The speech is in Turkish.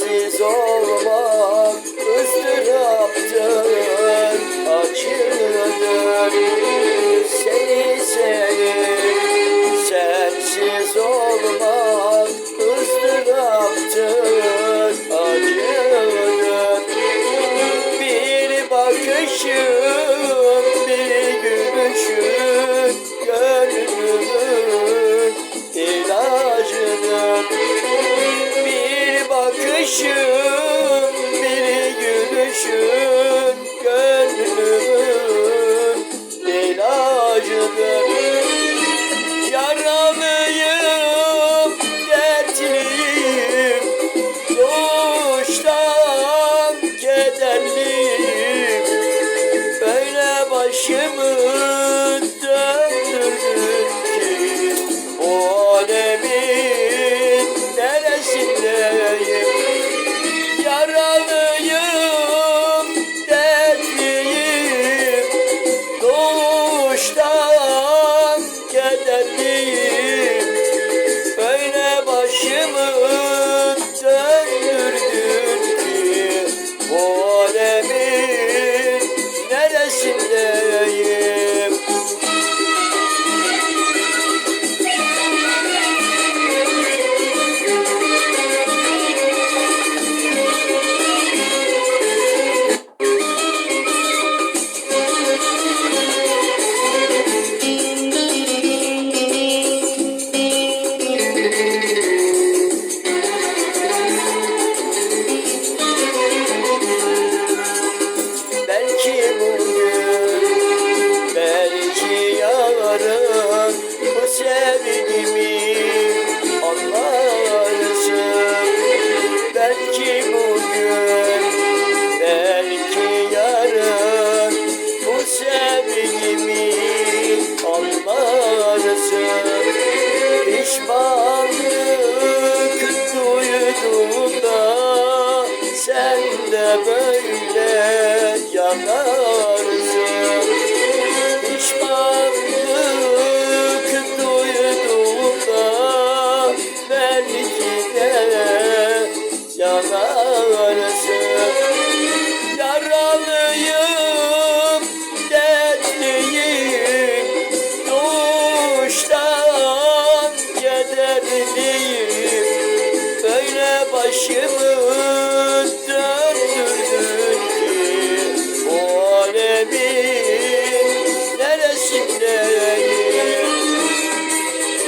sensiz olmak üstüne yaptığın acıdır. Seni seni sensiz olmak bakışın bir gülüşün gönlümün ilacıdır Yaralıyım, dertliyim Doğuştan kederliyim. Böyle başımı başımı anlarsın Pişmanlık de böyle yanarsın. Pişmanlık duyduğunda belki de yanarsın başımı döndürdün ki? O alemin